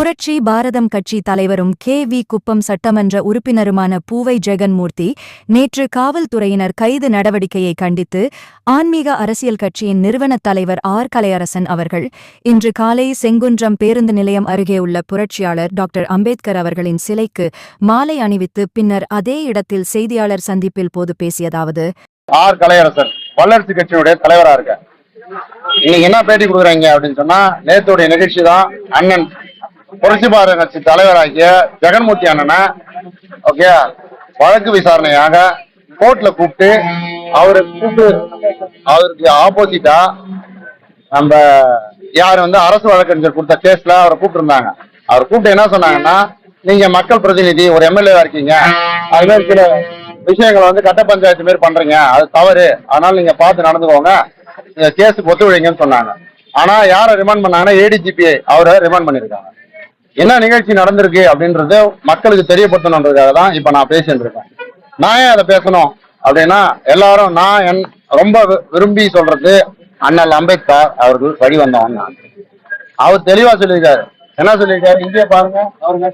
புரட்சி பாரதம் கட்சி தலைவரும் கே வி குப்பம் சட்டமன்ற உறுப்பினருமான பூவை ஜெகன்மூர்த்தி நேற்று காவல்துறையினர் கைது நடவடிக்கையை கண்டித்து ஆன்மீக அரசியல் கட்சியின் நிறுவனத் தலைவர் ஆர். கலையரசன் அவர்கள் இன்று காலை செங்குன்றம் பேருந்து நிலையம் அருகே உள்ள புரட்சியாளர் டாக்டர் அம்பேத்கர் அவர்களின் சிலைக்கு மாலை அணிவித்து பின்னர் அதே இடத்தில் செய்தியாளர் சந்திப்பில் போது பேசியதாவது. ஆர். கலையரசன் வளர்ச்சி கட்சியினுடைய தலைவராக இருக்க. என்ன பேட்டி கொடுக்குறீங்க அப்படின்னு சொன்னா நேத்துடைய நிகழ்ச்சி தான் அண்ணன் புரட்சி பாரத கட்சி தலைவராகிய ஜெகன்மூர்த்தி அண்ணனை ஓகே வழக்கு விசாரணையாக கோர்ட்ல கூப்பிட்டு அவரை கூப்பிட்டு அவருக்கு ஆப்போசிட்டா நம்ம யார் வந்து அரசு வழக்கறிஞர் கொடுத்த கேஸ்ல அவரை கூப்பிட்டுருந்தாங்க. அவர் கூப்பிட்டு என்ன சொன்னாங்கன்னா நீங்க மக்கள் பிரதிநிதி ஒரு எம்எல்ஏவா இருக்கீங்க. அது மாதிரி சில விஷயங்களை வந்து கட்ட பஞ்சாயத்து மாதிரி பண்றீங்க. அது தவறு. அதனால நீங்க பார்த்து நடந்துக்கோங்க. இந்த கேஸுக்கு ஒத்துழைங்கன்னு சொன்னாங்க. ஆனா யாரை ரிமாண்ட் பண்ணாங்கன்னா ஏடிஜிபி அவரை ரிமாண்ட் பண்ணிருக்காங்க என்ன நிகழ்ச்சி நடந்திருக்கு அப்படின்றது மக்களுக்கு தெரியப்படுத்தணுன்றதுக்காக தான் இப்போ நான் பேசிட்டு இருக்கேன். நான் ஏன் அதை பேசணும்? அப்படின்னா எல்லாரும் நான் என் ரொம்ப வி- விரும்பி சொல்றது அண்ணல் அம்பேத்கர் அவர்கள் வழி வந்தவன் நான். அவர் தெளிவா சொல்லியிருக்காரு. என்ன சொல்லியிருக்காரு? இங்கே பாருங்க அவருங்க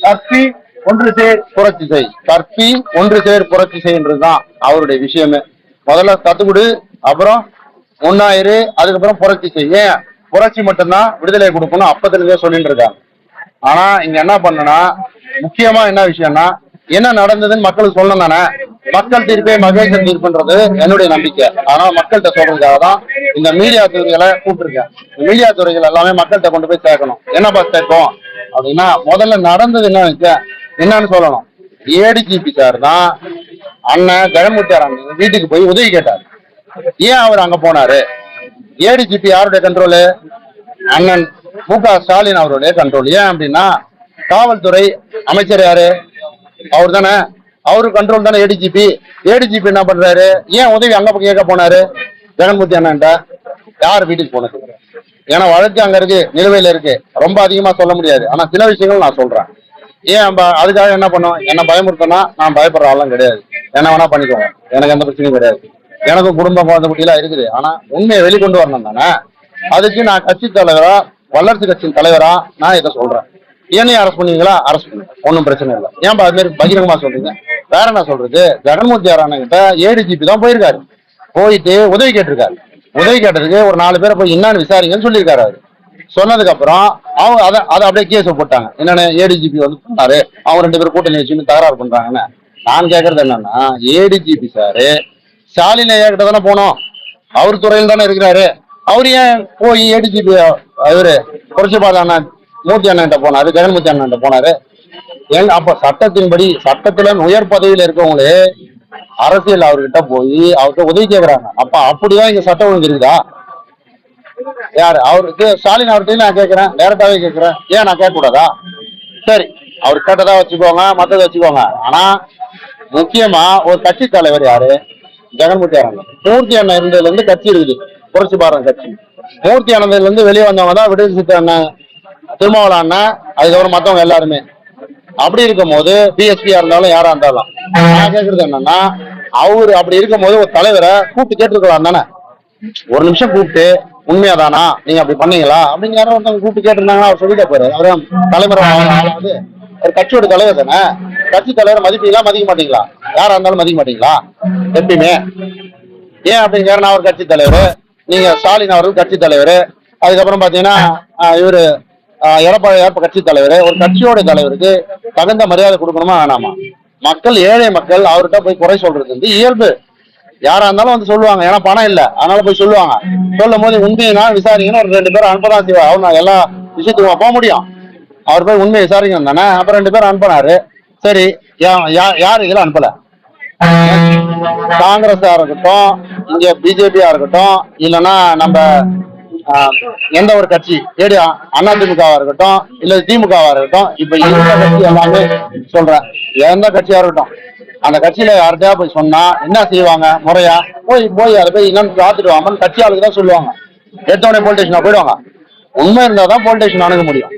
கற்பி ஒன்று சேர் புரட்சி செய். கற்பி ஒன்று சேர் புரட்சி செய்ன்றதுதான் அவருடைய விஷயமே. முதல்ல கத்துக்குடு அப்புறம் ஒன்னாயிரு அதுக்கப்புறம் புரட்சி செய். ஏன்? புரட்சி மட்டும்தான் விடுதலை கொடுக்கணும் அப்பத்திலிருந்தே சொல்லிட்டு இருக்காங்க. ஆனா இங்க என்ன பண்ணனா முக்கியமா என்ன விஷயம்னா என்ன நடந்ததுன்னு மக்களுக்கு சொல்லணும் தானே. மக்கள் தீர்ப்பே மகேசன் தீர்ப்புன்றது என்னுடைய நம்பிக்கை. ஆனா மக்கள்கிட்ட சொல்றதுக்காக தான் இந்த மீடியா துறைகளை கூப்பிட்டுருக்கேன். மீடியா துறைகள் எல்லாமே மக்கள்கிட்ட கொண்டு போய் சேர்க்கணும். என்னப்பா சேர்ப்போம்? அப்படின்னா முதல்ல நடந்தது என்ன என்னன்னு சொல்லணும். ஏடிஜிபி சார் தான் அண்ணன் ஜெகன்மூர்த்தி அண்ணன் வீட்டுக்கு போய் உதவி கேட்டார். ஏன் அவர் அங்க போனாரு? ஏடிஜிபி யாருடைய கண்ட்ரோலு அண்ணன் மு க. ஸ்டாலின் அவருடைய கண்ட்ரோல் ஏன் அப்படின்னா காவல்துறை அமைச்சர் யாரு? அவர் தானே. அவரு கண்ட்ரோல் தானே ஏடிஜிபி ஏடிஜிபி என்ன பண்றாரு? ஏன் உதவி அங்க பக்கம் கேட்க போனாரு? ஜெகன்மூர்த்தி அண்ணன்ட்ட யார் வீட்டுக்கு போனது? ஏன்னா வழக்கு அங்க இருக்கு நிலுவையில இருக்கு. ரொம்ப அதிகமா சொல்ல முடியாது. ஆனா சில விஷயங்கள் நான் சொல்றேன். ஏன் நம்ம அதுக்காக என்ன பண்ணோம்? என்ன பயமுறுத்தனா நான் பயப்படுற ஆளும் கிடையாது. என்ன வேணா பண்ணிக்கோங்க. எனக்கு எந்த பிரச்சனையும் கிடையாது. எனக்கும் குடும்பம் குழந்தை குட்டிலாம் இருக்குது. ஆனா உண்மையை வெளிக்கொண்டு வரணும் தானே? அதுக்கு நான் கட்சி தலைவரா வல்லரசு கட்சியின் தலைவரா நான் இதை சொல்றேன். என்னையும் அரசு பண்ணுவீங்களா அரசு பண்ணுங்க ஒன்றும் பிரச்சனை இல்லை. ஏன்பா அது மாதிரி பகிரங்கமா சொல்றீங்க? வேற என்ன சொல்றது? ஜெகன்மூர்த்தி கிட்ட ஏடிஜிபி தான் போயிருக்காரு. போயிட்டு உதவி கேட்டிருக்காரு. உதவி கேட்டதுக்கு ஒரு நாலு பேரை போய் என்னன்னு விசாரிங்கன்னு சொல்லியிருக்காரு அவரு. சொன்னதுக்கு அப்புறம் அவங்க அதை அதை அப்படியே கேஸ் போட்டாங்க. என்னன்னு ஏடிஜிபி வந்து பண்ணாரு அவங்க ரெண்டு பேரும் கூட்டணி வச்சுன்னு தகராறு பண்றாங்கன்னு. நான் கேட்கறது என்னன்னா ஏடிஜிபி சாரு ஸ்டாலின் ஐயா கிட்ட தானே போனோம். அவர் துறையில் தானே இருக்கிறாரு. அவர் ஏன் போய் ஏடிஜிபி அவரு புரட்சிபாத அண்ணா மூர்த்தி அண்ணன் போனாரு ஜெகன்மூர்த்தி அண்ணன் போனாரு. ஏங்க அப்ப சட்டத்தின்படி சட்டத்துல உயர் பதவியில இருக்கவங்களே அரசியல் அவர்கிட்ட போய் அவர்கிட்ட உதவி கேட்கிறாங்க அப்ப அப்படிதான் இங்க சட்டம் ஒழுங்கு இருக்குதா? யாரு? அவருக்கு ஸ்டாலின் அவர்கிட்ட நான் கேட்கிறேன் டேரக்டாவே கேட்கிறேன் ஏன் நான் கேட்க கூடாதா சரி அவர் கேட்டதா வச்சுக்கோங்க மத்ததை வச்சுக்கோங்க. ஆனா முக்கியமா ஒரு கட்சி தலைவர் யாரு? ஜெகன்மூர்த்தி அண்ணன். மூர்த்தி அண்ணன் இருந்ததுல இருந்து கட்சி இருக்குது. புரட்சி பாரத கட்சி. மூர்த்தி அண்ணன்ல இருந்து வெளியே வந்தவங்க தான் விடுதலை சித்த அண்ணன் திருமாவள அண்ணன் அதுக்கப்புறம் மத்தவங்க எல்லாருமே. அப்படி இருக்கும்போது பிஎஸ்பியா இருந்தாலும் யாரா இருந்தாலும். நான் கேக்குறது என்னன்னா அவரு அப்படி இருக்கும்போது ஒரு தலைவரை கூப்பிட்டு கேட்டிருக்கலாம் தானே. ஒரு நிமிஷம் கூப்பிட்டு உண்மையாதானா? நீங்க அப்படி பண்ணீங்களா? அப்படின்னு ஒருத்தவங்க கூப்பிட்டு கேட்டிருந்தாங்கன்னா அவர் சொல்லிட்டே போறாரு அவரு தலைமுறை ஆளாவது. ஒரு கட்சியோட தலைவர் தானே. கட்சி தலைவர் மதிப்பீங்களா மதிக்க மாட்டீங்களா? யாரா இருந்தாலும் மதிக்க மாட்டீங்களா? எப்பயுமே. ஏன் அப்படிங்கிறாருன்னா அவர் கட்சி தலைவர். நீங்க ஸ்டாலின் அவர்கள் கட்சி தலைவர். அதுக்கப்புறம் பாத்தீங்கன்னா இவரு எடப்பாடி ஏற்ப கட்சி தலைவர். ஒரு கட்சியோட தலைவருக்கு தகுந்த மரியாதை கொடுக்கணுமா வேணாமா? மக்கள் ஏழை மக்கள் அவர்கிட்ட போய் குறை சொல்றது வந்து இயல்பு. யாரா இருந்தாலும் வந்து சொல்லுவாங்க. ஏன்னா பணம் இல்லை. அதனால போய் சொல்லுவாங்க. சொல்லும் போது உண்மையினா விசாரிங்கன்னு ஒரு ரெண்டு பேரும் அனுப்பதான் செய்வா அவர் நான் எல்லா விஷயத்துக்கும் போக முடியும். அவர் போய் உண்மையை விசாரிக்கணும் தானே. அப்புறம் ரெண்டு பேரும் அனுப்பினாரு. சரி யா- யார் இதெல்லாம் அனுப்பல? காங்கிரஸா இருக்கட்டும் இங்க பிஜேபியா இருக்கட்டும் இல்லைன்னா நம்ம எந்த ஒரு கட்சி ஏடி அதிமுகவா இருக்கட்டும் இல்ல திமுகவா இருக்கட்டும் இப்ப எந்த கட்சி எல்லாமே சொல்றேன். எந்த கட்சியா இருக்கட்டும். அந்த கட்சியில யார்கிட்டயா போய் சொன்னா என்ன செய்வாங்க முறையா? போய் போய் அதை போய் என்னன்னு பார்த்துட்டு வாங்கன்னு கட்சி ஆளுக்கு தான் சொல்லுவாங்க. எடுத்தோடனே போலீஸ் ஸ்டேஷனா போயிடுவாங்க. உண்மை இருந்தா தான் போலீஸ் ஸ்டேஷன் அணுக முடியும்.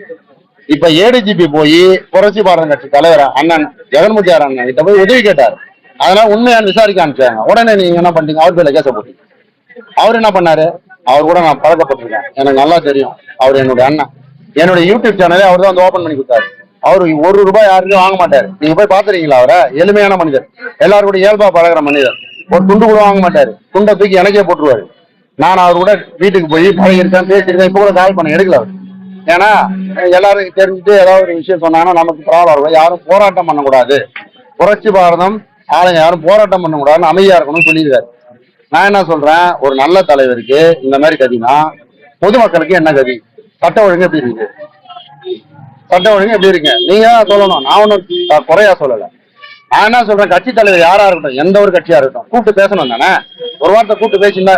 இப்ப ஏடிஜிபி போய் புரட்சி பாரத கட்சி தலைவர் அண்ணன் ஜெகன்முத்தியார் அண்ணன் கிட்ட போய் உதவி கேட்டார். அதனால உண்மையான விசாரிக்க அனுப்பிச்சாங்க. உடனே நீங்க என்ன பண்ணீங்க அவர் பேர்ல கேச போட்டீங்க. அவர் என்ன பண்ணாரு? அவர் கூட நான் பழக்கப்பட்டிருக்கேன். எனக்கு நல்லா தெரியும். அவர் என்னுடைய அண்ணன். என்னுடைய யூடியூப் சேனலே அவர் தான் வந்து ஓபன் பண்ணி கொடுத்தாரு. அவரு ஒரு ரூபாய் யாருக்கும் வாங்க மாட்டாரு. நீங்க போய் பாத்துறீங்களா அவரை? எளிமையான மனிதர். எல்லாரும் கூட இயல்பா பழகுற மனிதர். ஒரு துண்டு கூட வாங்க மாட்டாரு. துண்டை தூக்கி எனக்கே போட்டுருவாரு. நான் அவர் கூட வீட்டுக்கு போய் பழகிருக்கேன் பேசியிருக்கேன். இப்ப கூட கால் பண்ண எடுக்கல அவர். ஏன்னா எல்லாரும் தெரிஞ்சுட்டு ஏதாவது ஒரு விஷயம் சொன்னாங்கன்னா நமக்கு ப்ராப்ளம் இருக்கும். யாரும் போராட்டம் பண்ணக்கூடாது. புரட்சி பாரதம் ஆளுங்க யாரும் போராட்டம் பண்ணக்கூடாதுன்னு அமைதியா இருக்கணும்னு சொல்லியிருக்காரு. நான் என்ன சொல்றேன்? ஒரு நல்ல தலைவருக்கு இந்த மாதிரி கதினா பொதுமக்களுக்கு என்ன கதி சட்ட ஒழுங்கு எப்படி இருக்கு? சட்ட ஒழுங்கு எப்படி இருக்கு? நீங்க தான் சொல்லணும். நான் ஒன்றும் குறையா சொல்லலை. நான் என்ன சொல்றேன்? கட்சி தலைவர் யாரா இருக்கட்டும் எந்த ஒரு கட்சியா இருக்கட்டும் கூப்பிட்டு பேசணும் தானே? ஒரு வார்த்தை கூப்பிட்டு பேசியிருந்தா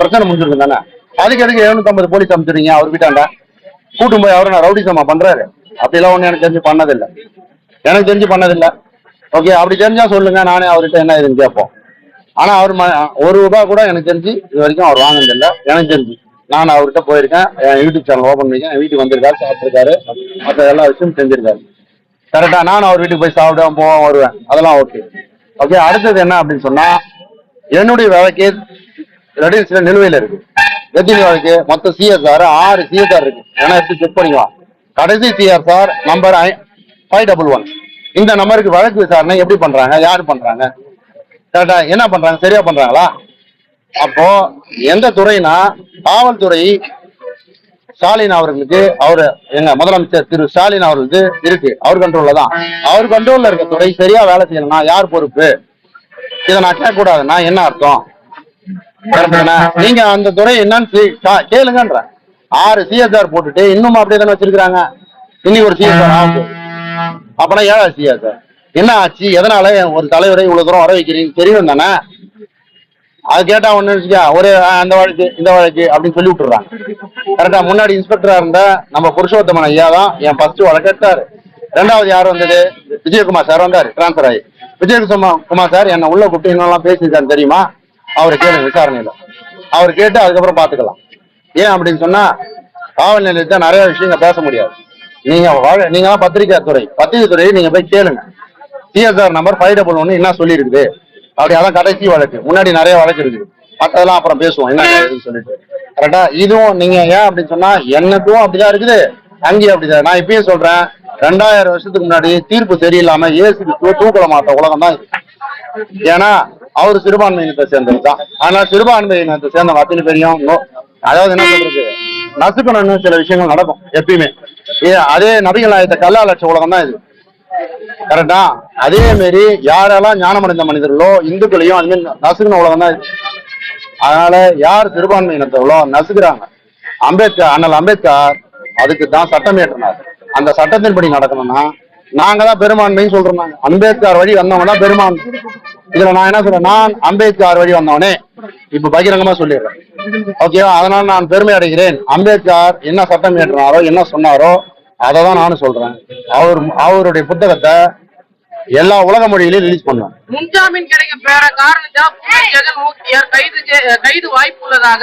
பிரச்சனை முடிஞ்சிருக்கும் தானே? அதுக்கு எதுக்கு எழுநூத்தம்பது போலீஸ் அமைச்சிருங்க அவர் வீட்டாண்ட? கூட்டும் போய் அவரை நான் ரவுடிசமா பண்றாரு? அப்படிலாம் ஒண்ணு எனக்கு தெரிஞ்சு பண்ணதில்லை. எனக்கு தெரிஞ்சு பண்ணதில்லை. ஓகே அப்படி தெரிஞ்சா சொல்லுங்க. நானே அவர்கிட்ட என்ன இதுன்னு கேட்போம். ஆனா அவர் ஒரு ரூபாய் கூட எனக்கு தெரிஞ்சு இது வரைக்கும் அவர் வாங்கினதில்லை எனக்கு தெரிஞ்சு. நான் அவர்கிட்ட போயிருக்கேன். என் யூடியூப் சேனல் ஓப்பன் பண்ணிக்கேன் என் வீட்டுக்கு வந்திருக்காரு சாப்பிட்டுருக்காரு. மற்ற எல்லா விஷயமும் செஞ்சிருக்காரு. கரெக்டா நானும் அவர் வீட்டுக்கு போய் சாப்பிடுவேன் போவேன் வருவேன். அதெல்லாம் ஓகே ஓகே அடுத்தது என்ன அப்படின்னு சொன்னா என்னுடைய வழக்கு ரெடியூஸ்ல நிலுவையில் இருக்கு. எத்தனை வழக்கு மொத்தம் சிஎஸ்ஆர் ஆறு சிஎஸ்ஆர் இருக்கு. ஏன்னா எடுத்து செக் பண்ணிக்கலாம். கடைசி CSR number five double one இந்த நம்பருக்கு வழக்கு விசாரணை எப்படி பண்றாங்க? யார் பண்றாங்க? கரெக்டா என்ன பண்றாங்க? சரியா பண்றாங்களா? அப்போ எந்த துறைனா காவல்துறை ஸ்டாலின் அவர்களுக்கு அவரு எங்க முதலமைச்சர் திரு ஸ்டாலின் அவர்களுக்கு இருக்கு. அவர் கண்ட்ரோல்ல தான். அவர் கண்ட்ரோல்ல இருக்க துறை சரியா வேலை செய்யணும்னா யார் பொறுப்பு? இதை நான் கேட்க கூடாதுன்னா என்ன அர்த்தம்? நீங்க அந்த துறை என்னன்னு கேளுங்கன்ற. ஆறு சிஎஸ்ஆர் போட்டுட்டு இன்னும் அப்படியே தானே வச்சிருக்காங்க இன்னைக்கு ஒரு சிஎஸ்ஆர் ஆகுது அப்பனா ஏழா சிஎஸ்ஆர் என்ன ஆச்சு? எதனால ஒரு தலைவரை இவ்வளவு தூரம் வர வைக்கிறீங்க தெரியும் தானே? அது கேட்டா ஒண்ணு வச்சுக்கா ஒரே அந்த வழக்கு இந்த வழக்கு அப்படின்னு சொல்லி விட்டுறாங்க. கரெக்டா முன்னாடி இன்ஸ்பெக்டரா இருந்த நம்ம புருஷோத்தமன் ஐயா தான் என் ஃபர்ஸ்ட் வழக்கு எடுத்தாரு. ரெண்டாவது யார் வந்தது? விஜயகுமார் சார் வந்தாரு டிரான்ஸ்பர் ஆகி. விஜயகுமார் குமார் சார் என்ன உள்ள கூப்பிட்டு என்னெல்லாம் பேசியிருக்காரு தெரியுமா? அவரை கேளுங்க விசாரணையில. அவர் கேட்டு அதுக்கப்புறம் பாத்துக்கலாம். ஏன் அப்படின்னு சொன்னா காவல் நிலையத்தை நிறைய விஷயங்கள் பேச முடியாது. நீங்க வாழ- நீங்க தான் பத்திரிக்கை துறை பத்திரிக்கை துறையை நீங்க போய் கேளுங்க. சிஎஸ்ஆர் நம்பர் ஃபைவ் டபுள் ஒன்று என்ன சொல்லியிருக்குது அப்படி அதான் கடைசி வழக்கு. முன்னாடி நிறைய வழக்கு இருக்குது. மற்றதெல்லாம் அப்புறம் பேசுவோம். என்ன சொல்லிட்டு. கரெக்டா இதுவும் நீங்க ஏன் அப்படின்னு சொன்னா எனக்கும் அப்படிதான் இருக்குது. அங்கேயும் அப்படிதான். நான் இப்பயும் சொல்றேன் ரெண்டாயிரம் வருஷத்துக்கு முன்னாடி தீர்ப்பு சரியில்லாம ஏசுக்கு தூக்கல மாட்ட உலகம் தான் ஏன்னா அவர் சிறுபான்மையினத்தை சேர்ந்தவர் தான். அதனால சிறுபான்மையினத்தை சேர்ந்த அத்தனை பேரையும் அதாவது என்ன சொல்றது? நசுக்கணும்னு சில விஷயங்கள் நடக்கும் எப்பயுமே. ஏ, அதே நபிகள் ஆயத்த கல்லா லட்ச உலகம் தான் இது. கரெக்டா அதே மாரி யாரெல்லாம் ஞானமடைந்த மனிதர்களோ இந்துக்களையும் அது மாதிரி நசுக்கின உலகம் தான் இது. அதனால யார் சிறுபான்மை இனத்தவர்களோ நசுக்கிறாங்க. அம்பேத்கர் அண்ணல் அம்பேத்கர் அதுக்கு தான் சட்டம் ஏற்றினார் அந்த சட்டத்தின்படி நடக்கணும்னா நாங்க தான் பெரும்பான்மைன்னு சொல்றோம் நாங்க அம்பேத்கர் வழி வந்தவங்க தான் பெரும்பான்மை. இதுல நான் என்ன சொல்றேன்? நான் அம்பேத்கர் வழி வந்தவனே. இப்ப பகிரங்கமா சொல்லிடுறேன். ஓகேவா அதனால நான் பெருமை அடைகிறேன். அம்பேத்கர் என்ன சட்டம் ஏற்றினாரோ என்ன சொன்னாரோ அதை தான் நானும் சொல்றேன். அவர் அவருடைய புத்தகத்தை எல்லா உலக மொழியிலையும் ரிலீஸ் பண்ணுவேன் முன்ஜாமீன் கிடைக்க பெற ஜெகன்மூர்த்தியார் கைது கைது வாய்ப்பு உள்ளதாக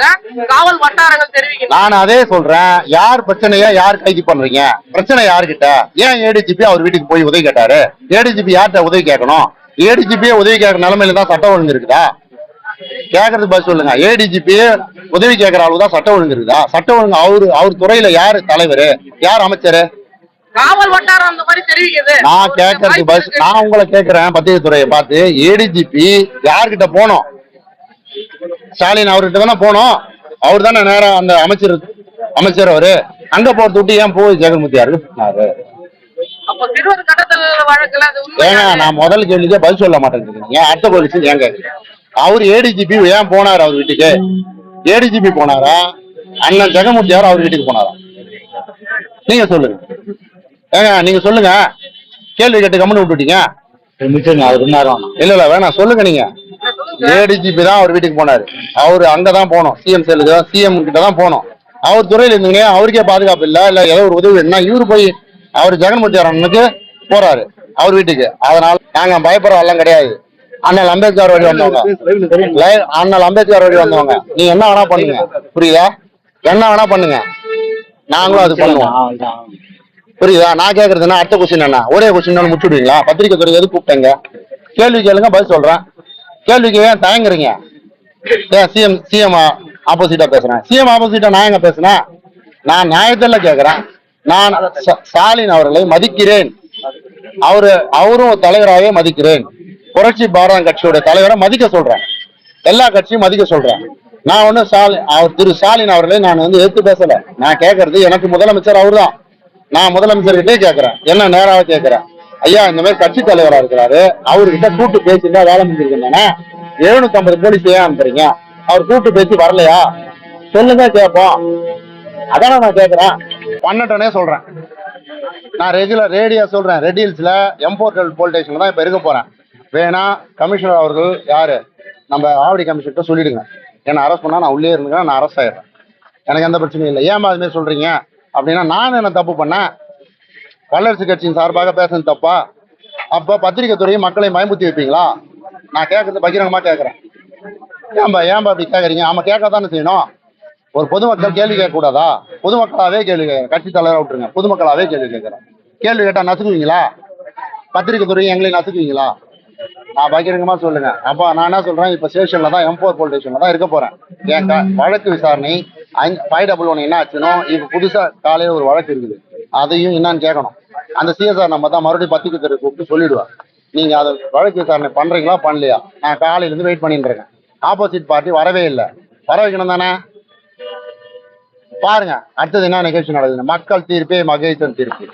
காவல் வட்டாரங்கள் தெரிவிக்கின்றன. நான் அதே சொல்றேன். யார் பிரச்சனைய யார் கைது பண்றீங்க? பிரச்சனை யார்கிட்ட? ஏன் ஏடிஜிபி அவர் வீட்டுக்கு போய் உதவி கேட்டாரு? ஏடிஜிபி யார்கிட்ட உதவி கேட்கணும்? ஏடிஜிபியே உதவி கேட்கற நிலைமையில தான் சட்டம் ஒழுங்கு இருக்குதா கேக்குறது பதில் சொல்லுங்க. ஏடிஜிபி உதவி கேட்கற அளவு தான் சட்டம் ஒழுங்கு இருக்குதா சட்டம் ஒழுங்கு அவரு அவர் துறையில யாரு தலைவர்? யார் அமைச்சர்? காவல் வட்டாரம் அந்த மாதிரி தெரிவிக்குது. நான் கேட்கறது பஸ் நான் உங்களை கேட்கிறேன் பத்திரிகை துறையை பார்த்து ஏடிஜிபி யார்கிட்ட போனோம்? ஸ்டாலின் அவர்கிட்ட தானே போனோம். அவர் தானே நேரம் அந்த அமைச்சர் அமைச்சர் அவரு. அங்க போறது விட்டு ஏன் போய் ஜெகன்மூர்த்தியாருக்கு சொன்னாரு? ஏங்க நான் முதல் கேள்விக்கே பதில் சொல்ல மாட்டேங்கிறீங்க. அடுத்த போலீஸ் ஏங்க? அவர் ஏடிஜிபி ஏன் போனாரு அவர் வீட்டுக்கு? ஏடிஜிபி போனாரா? அண்ணன் ஜெகன்மூர்த்தியார் அவர் வீட்டுக்கு போனாரா? நீங்க சொல்லுங்க. ஏங்க நீங்க சொல்லுங்க. கேள்வி கேட்டு கம்முன்னு விட்டுட்டீங்க. இல்ல இல்ல வேணாம் சொல்லுங்க நீங்க. ஏடிஜிபி தான் அவர் வீட்டுக்கு போனாரு. அவரு அங்கதான் போனோம். சிஎம் செல்லுக்கு தான் சிஎம் கிட்ட தான் போனோம். அவர் துறையில இருந்தீங்க அவருக்கே பாதுகாப்பு இல்ல இல்ல ஏதோ ஒரு உதவி வேணும்னா இவரு போய் அவர் ஜெகன்மூர்த்தி அண்ணனுக்கு போறாரு அவர் வீட்டுக்கு. அதனால நாங்க பயப்படுற எல்லாம் கிடையாது. அண்ணல் அம்பேத்கர் வழி வந்தவங்க. அண்ணல் அம்பேத்கர் வழி வந்தவங்க. நீங்க என்ன வேணா பண்ணுங்க. புரியுதா? என்ன வேணா பண்ணுங்க. நாங்களும் அது பண்ணுவோம். புரியுதா? நான் கேக்குறது என்ன அடுத்த கொஸ்டின் என்ன? ஒரே கொஸ்டின் முடிச்சுடுவீங்களா? பத்திரிக்கை துறை எது கூப்பிட்டேங்க? கேள்வி கேளுங்க பதில் சொல்றேன். கேள்விக்கு ஏன் தயங்குறீங்க? ஏன் சிஎம் சிஎம் ஆப்போசிட்டா பேசுறேன்? சிஎம் ஆப்போசிட்டா நான் எங்க பேசுனேன் நான் நியாயத்தில் கேக்குறேன். நான் ச- ஸ்டாலின் அவர்களை மதிக்கிறேன். அவரு அவரும் தலைவராகவே மதிக்கிறேன். புரட்சி பாரத கட்சியோட தலைவரை மதிக்க சொல்றேன். எல்லா கட்சியும் மதிக்க சொல்றேன். நான் ஒன்னும் ஸ்டாலின் அவர் திரு ஸ்டாலின் அவர்களை நான் வந்து எடுத்து பேசல. நான் கேட்கறது எனக்கு முதலமைச்சர் அவர்தான். நான் முதலமைச்சர்கிட்டே கேட்கறேன் என்ன நேராக கேட்கறேன் ஐயா இந்த மாதிரி கட்சி தலைவரா இருக்கிறாரு. அவர்கிட்ட கூட்டு பேசியிருந்தா வேலை முடிஞ்சிருக்கேன் எழுநூத்தி ஐம்பது போலீஸ் ஏன் அனுப்புறீங்க? அவர் கூட்டு பேசி வரலையா? சொல்லுங்க கேட்போம் அதானே நான் கேட்கறேன் பண்ணட்டனே சொல்றேன். நான் ரெகுலர் ரேடியோ சொல்றேன். ரெட் எம்போர்டல் எம்போர்ட்டல் போலீஸ் ஸ்டேஷன்ல தான் இப்ப இருக்க போறேன். வேணா கமிஷனர் அவர்கள் யாரு? நம்ம ஆவடி கமிஷன்கிட்ட சொல்லிடுங்க. என்ன அரெஸ்ட் பண்ணா நான் உள்ளே இருந்துக்கிறேன் நான் அரெஸ்ட் ஆயிடுறேன். எனக்கு எந்த பிரச்சனையும் இல்லை. ஏன் அதுமாரி சொல்றீங்க? அப்படின்னா நான் என்ன தப்பு பண்ணேன் வல்லரசு கட்சியின் சார்பாக பேசுனது தப்பா? அப்போ பத்திரிகை துறையை மக்களை பயமுத்தி வைப்பீங்களா? நான் கேட்கறது பகிரங்கமா கேட்குறேன் ஏன்பா ஏன்பா அப்படி கேட்குறீங்க ஆமாம் கேட்க தானே செய்யணும். ஒரு பொதுமக்கள் கேள்வி கேட்கக்கூடாதா? பொதுமக்களாகவே கேள்வி கேட்குறேன். கட்சி தலைவராக விட்டுருங்க. பொதுமக்களாகவே கேள்வி கேட்குறேன். கேள்வி கேட்டால் நசுக்குவீங்களா? பத்திரிகை துறை எங்களையும் நசுக்குவீங்களா? நான் பகிரங்கமா சொல்லுங்க. அப்போ நான் என்ன சொல்றேன்? இப்போ ஸ்டேஷன்ல தான் எம்போர் போலீஸ் ஸ்டேஷனில் தான் இருக்க போறேன். என் வழக்கு விசாரணை ஃபைவ் டபுள் ஒன் என்ன ஆச்சுன்னா இப்போ புதுசா காலையில ஒரு வழக்கு இருக்குது. அதையும் என்னன்னு கேட்கணும் அந்த சிஎஸ்ஆர் நம்ம தான் மறுபடியும் பத்திரிக்கை கூப்பிட்டு சொல்லிடுவேன் நீங்க அதை வழக்கு விசாரணை பண்றீங்களா பண்ணலையா? நான் காலையில இருந்து வெயிட் பண்ணிட்டு இருக்கேன். ஆப்போசிட் பார்ட்டி வரவே இல்லை. வர வைக்கணும் தானே? பாருங்க அடுத்தது என்ன நிகழ்ச்சி நடக்குது மக்கள் தீர்ப்பே மகேசன் தீர்ப்பு.